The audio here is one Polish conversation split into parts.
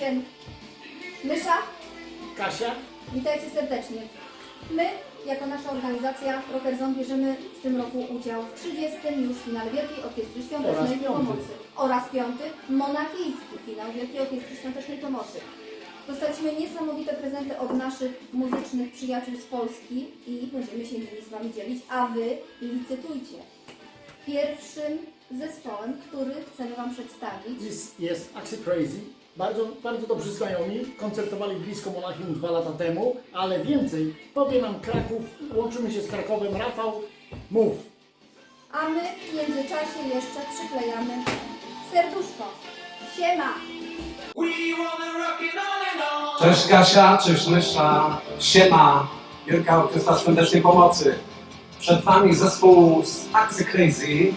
jeden. Mysza, Kasia? witajcie serdecznie. My, jako nasza organizacja Rocker Zone, bierzemy w tym roku udział w 30. już finale Wielkiej Orkiestry Świątecznej Oraz piąty. Pomocy oraz piąty monachijski finał Wielkiej Orkiestry Świątecznej Pomocy. Dostaliśmy niesamowite prezenty od naszych muzycznych przyjaciół z Polski i będziemy się nimi z Wami dzielić, a Wy licytujcie. Pierwszym zespołem, który chcemy Wam przedstawić, Jest, jest Axie Crazy. Bardzo, bardzo dobrzy znajomi. Koncertowali blisko Monachium dwa lata temu, ale więcej powie nam Kraków. Łączymy się z Krakowem. Rafał, mów. a my w międzyczasie jeszcze przyklejamy serduszko. Siema! Cześć Kasia, cześć Mysza, siema, Wielka Orkiestra Świątecznej Pomocy. Przed Wami zespół z Axie Crazy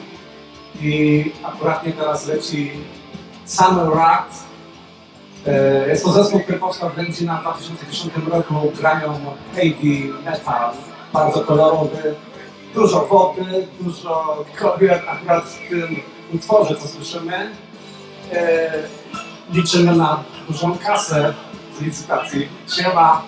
i akuratnie teraz leci Summer Rat. E, Jest to zespół, który powstał w Będzina w 2010 roku, grają heavy metal, bardzo kolorowy, dużo wody, dużo kobiet akurat w tym utworze, co słyszymy. E, liczymy na dużą kasę z licytacji. Siema!